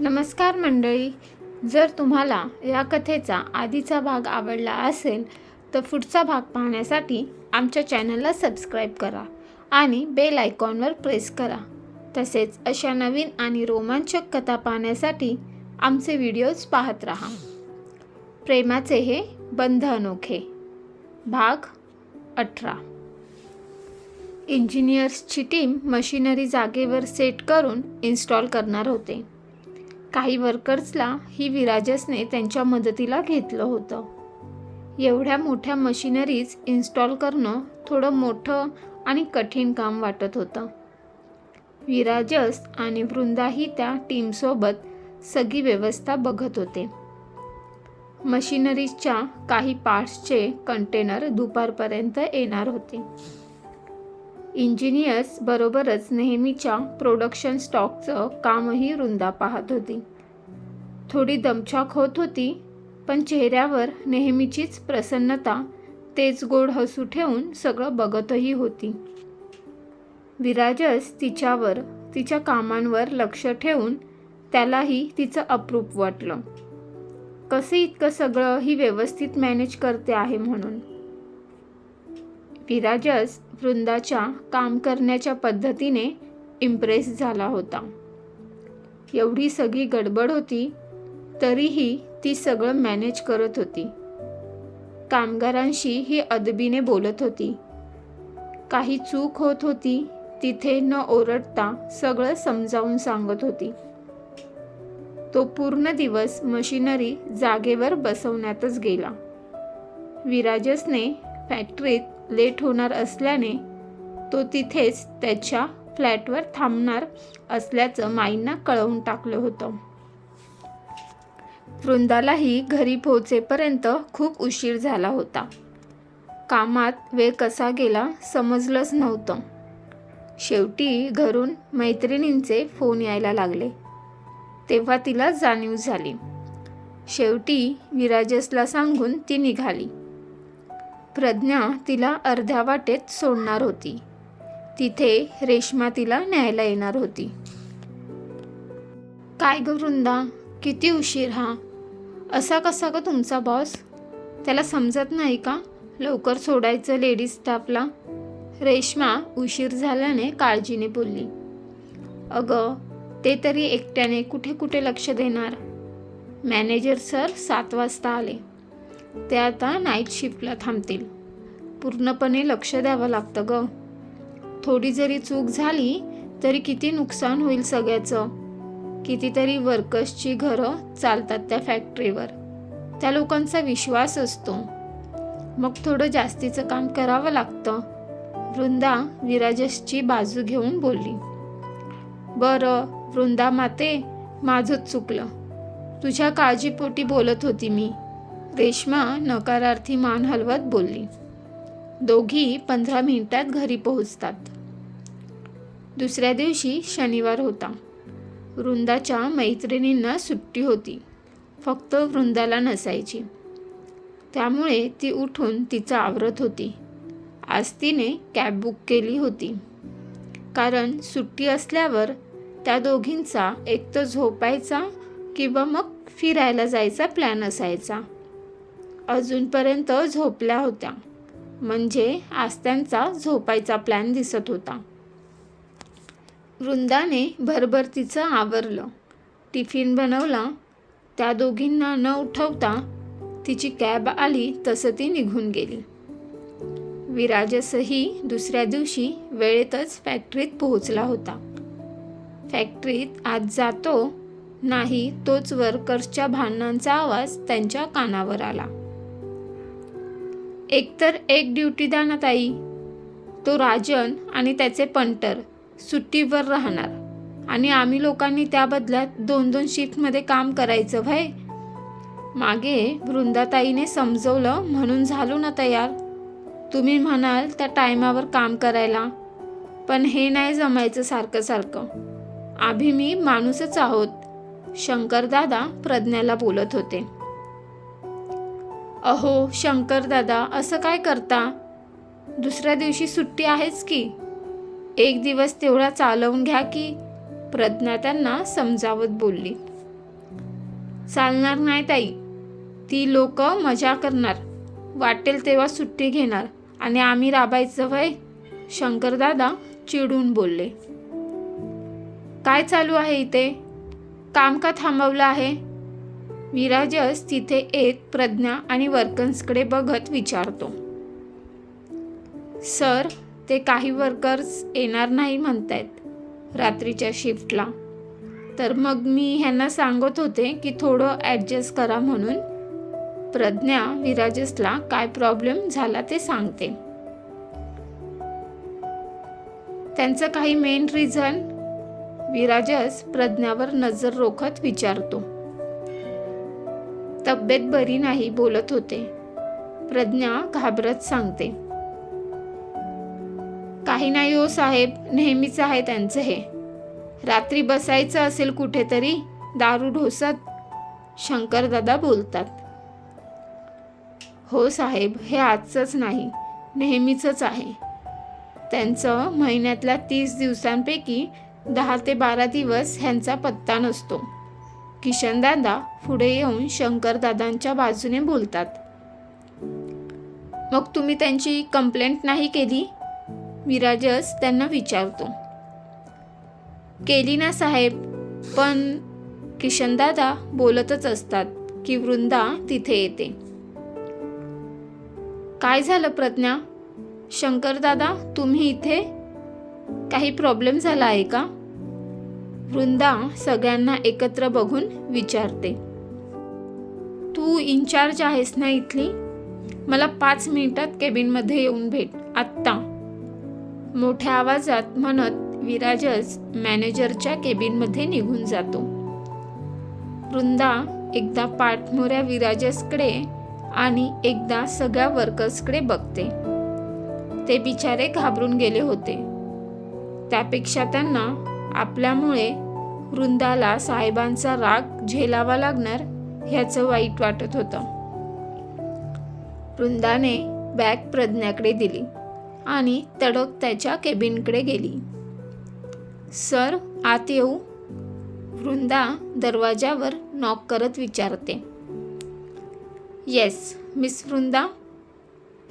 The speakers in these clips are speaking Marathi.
नमस्कार मंडळी. जर तुम्हाला या कथेचा आधीचा भाग आवडला असेल तर पुढचा भाग पाहण्यासाठी आमच्या चॅनलला सबस्क्राईब करा आणि बेल आयकॉनवर प्रेस करा. तसेच अशा नवीन आणि रोमांचक कथा पाहण्यासाठी आमचे व्हिडिओज पाहत राहा. प्रेमाचे हे बंध अनोखे. भाग अठरा. इंजिनियर्सची टीम मशिनरी जागेवर सेट करून इन्स्टॉल करणार होते. काही वर्कर्सला ही विराजसने त्यांच्या मदतीला घेतलं होतं. एवढ्या मोठ्या मशिनरीज इन्स्टॉल करणं थोडं मोठं आणि कठीण काम वाटत होतं. विराजस आणि वृंदाही त्या टीमसोबत सगळी व्यवस्था बघत होते. मशिनरीजच्या काही पार्ट्सचे कंटेनर दुपारपर्यंत येणार होते. इंजिनियर्स बरोबरच नेहमीच्या प्रोडक्शन स्टॉकचं कामही रुंदा पाहत होती. थोडी दमछाक होत होती पण चेहऱ्यावर नेहमीचीच प्रसन्नता तेच गोड हसू ठेवून सगळं बघतही होती. विराजस तिच्यावर तिच्या कामांवर लक्ष ठेवून त्यालाही तिचं अप्रूप वाटलं. कसं इतकं सगळं ही व्यवस्थित मॅनेज करते आहे म्हणून. विराजस वृंदाच्या काम करण्याच्या पद्धतीने इम्प्रेस झाला होता. एवढी सगळी गडबड होती तरीही ती सगळं मॅनेज करत होती. कामगारांशी ही अदबीने बोलत होती. काही चूक होत होती तिथे न ओरडता सगळं समजावून सांगत होती. तो पूर्ण दिवस मशिनरी जागेवर बसवण्यातच गेला. विराजसने फॅक्टरीत लेट होणार असल्याने तो तिथेच त्याच्या फ्लॅटवर थांबणार असल्याचं माईंना कळवून टाकलं होतं. वृंदालाही घरी पोहोचेपर्यंत खूप उशीर झाला होता. कामात वेळ कसा गेला समजलंच नव्हतं. शेवटी घरून मैत्रिणींचे फोन यायला लागले. तेव्हा तिला जाणीव झाली. शेवटी विराजसला सांगून ती निघाली. प्रज्ञा तिला अर्ध्या वाटेत सोडणार होती. तिथे रेश्मा तिला न्यायला येणार होती. काय ग वृंदा? किती उशीर हा? असा कसा ग तुमचा बॉस त्याला समजत नाही का? लवकर सोडायचं लेडीज स्टाफला रेश्मा उशीर झाल्याने काळजीने बोलली. अगं ते तरी एकट्याने कुठे कुठे लक्ष देणार? मॅनेजर सर सात वाजता आले. ते आता नाईट शिफ्टला थांबतील. पूर्णपणे लक्ष द्यावं लागतं ग. थोडी जरी चूक झाली तरी किती नुकसान होईल सगळ्याचं. कितीतरी वर्कर्सची घरं चालतात त्या फॅक्टरीवर त्या लोकांचा विश्वास असतो. मग थोडं जास्तीचं काम करावं लागतं. वृंदा विराजसची बाजू घेऊन बोलली. बरं वृंदा माते माझंच चुकलं. तुझ्या काळजीपोटी बोलत होती मी. रेश्मा नकारार्थी मान हलवत बोलली. दोघी पंधरा मिनिटात घरी पोहोचतात. दुसऱ्या दिवशी शनिवार होता. वृंदाच्या मैत्रिणींना सुट्टी होती. फक्त वृंदाला नसायची. त्यामुळे ती उठून तिचं आवरत होती. आज तिने कॅब बुक केली होती. कारण सुट्टी असल्यावर त्या दोघींचा एक तर झोपायचा किंवा मग फिरायला जायचा प्लॅन असायचा. अजूनपर्यंत झोपल्या होत्या. म्हणजे आज त्यांचा झोपायचा प्लॅन दिसत होता. वृंदाने भरभर तिचं आवरलं. टिफिन बनवला. त्या दोघींना न उठवता तिची कॅब आली तसं ती निघून गेली. विराजसही दुसऱ्या दिवशी वेळेतच फॅक्टरीत पोहोचला होता. फॅक्टरीत आज जातो नाही तोच वर्कर्सच्या भांडणांचा आवाज त्यांच्या कानावर आला. एकतर एक ड्युटी द्या ना ताई. तो राजन आणि त्याचे पंटर सुट्टीवर राहणार. आणि आम्ही लोकांनी त्या बदल्यात दोन दोन शिफ्टमध्ये काम करायचं भाई मागे वृंदाताईने समजवलं म्हणून झालो ना तयार. तुम्ही म्हणाल त्या टायमावर काम करायला. पण हे नाही जमायचं सारखं सारखं. आम्ही मी माणूसच आहोत. शंकरदादा प्रज्ञाला बोलत होते. अहो शंकरदादा असं काय करता? दुसऱ्या दिवशी सुट्टी आहेच की. एक दिवस तेवढा चालवून घ्या की प्रज्ञा त्यांना समजावत बोलली. चालणार नाही ताई. ती लोक मजा करणार. वाटेल तेव्हा सुट्टी घेणार. आणि आम्ही राबायचं वय शंकरदादा चिडून बोलले. काय चालू आहे इथे? काम का थांबवलं आहे? विराजस तिथे एक प्रज्ञा आणि वर्कर्सकडे बघत विचारतो. सर ते काही वर्कर्स येणार नाही म्हणतायत रात्रीच्या शिफ्टला. तर मग मी ह्यांना सांगत होते की थोडं ॲडजस्ट करा म्हणून. प्रज्ञा विराजसला काय प्रॉब्लेम झाला ते सांगते. त्यांचं काही मेन रिझन? विराजस प्रज्ञावर नजर रोखत विचारतो. तब्येत बरी नाही बोलत होते. प्रज्ञा घाबरत सांगते. काही नाही हो साहेब नेहमीच आहे त्यांचं हे. रात्री बसायचं असेल कुठेतरी दारू ढोसत शंकरदादा बोलतात. हो साहेब हे आजचंच नाही नेहमीचंच आहे. त्यांचं महिन्यातल्या तीस दिवसांपैकी दहा ते बारा दिवस ह्यांचा पत्ता नसतो. किशनदादा पुढे येऊन शंकरदादांच्या बाजूने बोलतात. मग तुम्ही त्यांची कंप्लेंट नाही केली? विराजस त्यांना विचारतो. केली ना साहेब पण किशनदादा बोलतच असतात की वृंदा तिथे येते. काय झालं प्रज्ञा? शंकरदादा तुम्ही इथे? काही प्रॉब्लेम झाला आहे का? वृंदा सगळ्यांना एकत्र बघून विचारते तू इन्चार्ज आहेस ना इथली? मला पाच मिनिटात केबिनमध्ये येऊन भेट आत्ता. मोठ्या आवाजात म्हणत विराजस मॅनेजरच्या केबिनमध्ये निघून जातो. वृंदा एकदा पाठमोऱ्या विराजसकडे आणि एकदा सगळ्या वर्कर्सकडे बघते. ते बिचारे घाबरून गेले होते. त्यापेक्षा त्यांना आपल्यामुळे वृंदाला साहेबांचा राग झेलावा लागणार ह्याचं वाईट वाटत होतं. वृंदाने बॅग प्रज्ञाकडे दिली आणि तडक त्याच्या केबिनकडे गेली. सर आत येऊ. वृंदा दरवाजावर नॉक करत विचारते. Yes miss Vrinda.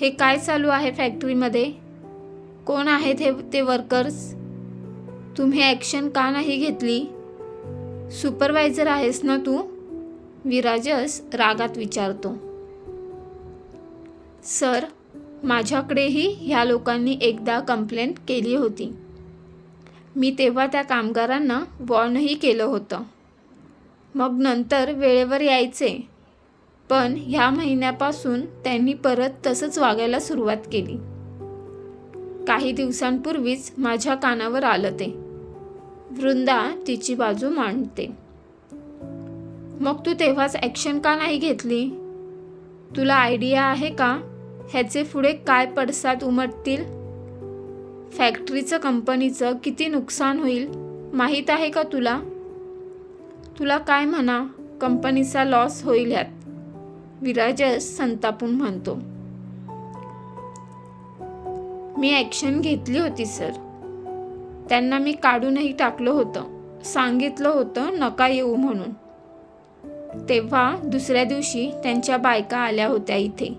हे काय चालू आहे फॅक्टरीमध्ये कोण आहेत हे ते वर्कर्स तुम्ही ॲक्शन का नाही घेतली? सुपरवायझर आहेस ना तू? विराजस रागात विचारतो. सर माझ्याकडेही ह्या लोकांनी एकदा कंप्लेंट केली होती. मी तेव्हा त्या कामगारांना वॉर्नही केलं होतं. मग नंतर वेळेवर यायचे. पण ह्या महिन्यापासून त्यांनी परत तसंच वागायला सुरुवात केली. काही दिवसांपूर्वीच माझ्या कानावर आलं ते. वृंदा तिची बाजू मांडते. मग तू तेव्हाच ॲक्शन का नाही घेतली? तुला आयडिया आहे का? ह्याचे पुढे काय पडसाद उमटतील? फॅक्टरीचं कंपनीचं किती नुकसान होईल? माहीत आहे का तुला? तुला काय म्हणा कंपनीचा लॉस होईल ह्यात. विराजस संतापून म्हणतो. मी ॲक्शन घेतली होती सर त्यांना मी काढूनही टाकलं होतं. सांगितलं होतं नका येऊ म्हणून. तेव्हा दुसऱ्या दिवशी त्यांच्या बायका आल्या होत्या इथे.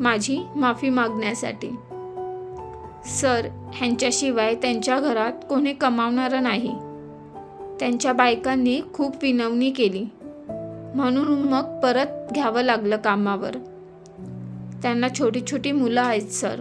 माझी माफी मागण्यासाठी. सर ह्यांच्याशिवाय त्यांच्या घरात कोणी कमावणारं नाही. त्यांच्या बायकांनी खूप विनवणी केली. म्हणून मग परत घ्यावं लागलं कामावर. त्यांना छोटी छोटी मुलं आहेत सर.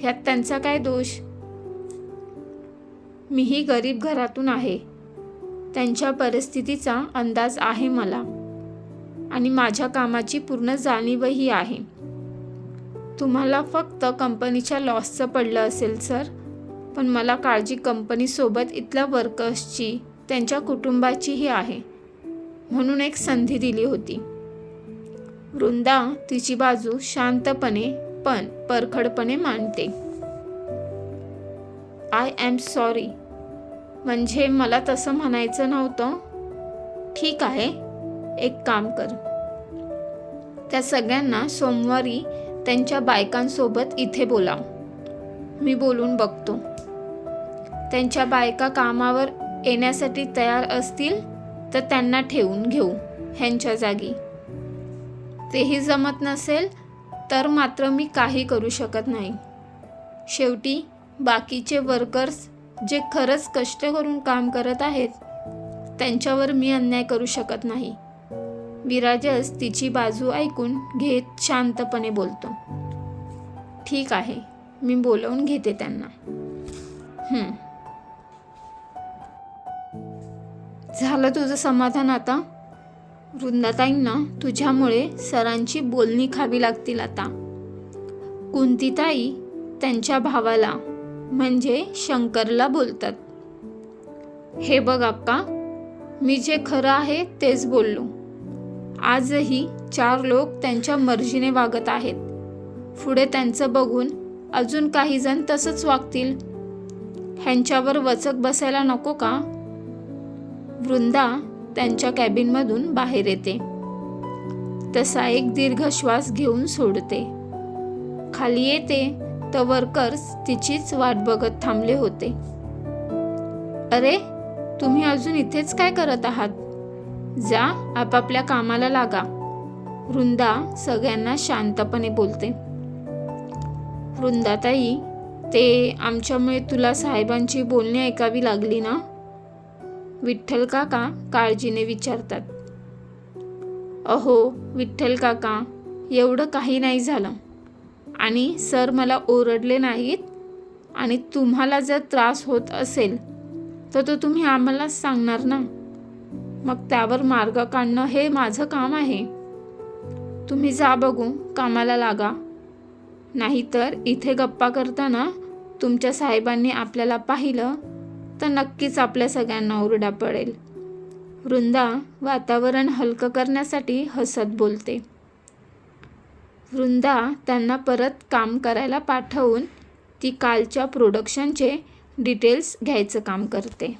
ह्यात त्यांचा काय दोष? मीही गरीब घरातून आहे. त्यांच्या परिस्थितीचा अंदाज आहे मला. आणि माझ्या कामाची पूर्ण जाणीवही आहे. तुम्हाला फक्त कंपनीच्या लॉसचं पडलं असेल सर. पण मला काळजी कंपनीसोबत इथल्या वर्कर्सची त्यांच्या कुटुंबाचीही आहे. म्हणून एक संधी दिली होती. वृंदा तिची बाजू शांतपणे पण परखडपणे मांडते. आय एम सॉरी म्हणजे मला तसं म्हणायचं नव्हतं. ठीक आहे एक काम कर. त्या सगळ्यांना सोमवारी त्यांच्या बायकांसोबत इथे बोला मी बोलून बघतो. त्यांच्या बायका कामावर येण्यासाठी तयार असतील तर त्यांना ठेवून घेऊ ह्यांच्या जागी. तेही जमत नसेल तर मात्र मी काही करू शकत नाही. शेवटी बाकीचे वर्कर्स जे खरंच कष्ट करून काम करत आहेत त्यांच्यावर मी अन्याय करू शकत नाही. विराजस तिची बाजू ऐकून घेत शांतपणे बोलतो. ठीक आहे मी बोलवून घेते त्यांना. झालं तुझं समाधान आता? वृंदाताईंना तुझ्यामुळे सरांची बोलणी खावी लागतील आता. कुंतीताई त्यांच्या भावाला म्हणजे शंकरला बोलतात. हे बघ अक्का मी जे खरं आहे तेच बोललो. आजही चार लोक त्यांच्या मर्जीने वागत आहेत. पुढे त्यांचं बघून अजून काही जण तसंच वागतील. ह्यांच्यावर वचक बसायला नको का? वृंदा त्यांच्या कॅबिनमधून बाहेर येते. तसा एक दीर्घ श्वास घेऊन सोडते. खाली येते तर वर्कर्स तिचीच वाट बघत थांबले होते. अरे तुम्ही अजून इथेच काय करत आहात? जा आपापल्या कामाला लागा वृंदा सगळ्यांना शांतपणे बोलते. वृंदाताई ते आमच्यामुळे तुला साहेबांची बोलणी ऐकावी लागली ना? विठ्ठल काका काळजीने विचारतात. अहो विठ्ठल काका एवढं काही नाही झालं. आणि सर मला ओरडले नाहीत आणि तुम्हाला जर त्रास होत असेल तर तो तुम्ही आम्हालाच सांगणार ना. मग त्यावर मार्ग काढणं हे माझं काम आहे. तुम्ही जा बघू कामाला लागा. नाहीतर इथे गप्पा करताना तुमच्या साहेबांनी आपल्याला पाहिलं तर नक्कीच आपल्या सगळ्यांना ओरडा पडेल. वृंदा वातावरण हलकं करण्यासाठी हसत बोलते. वृंदा त्यांना परत काम करायला पाठवून ती कालच्या प्रोडक्शनचे डिटेल्स घ्यायचं काम करते.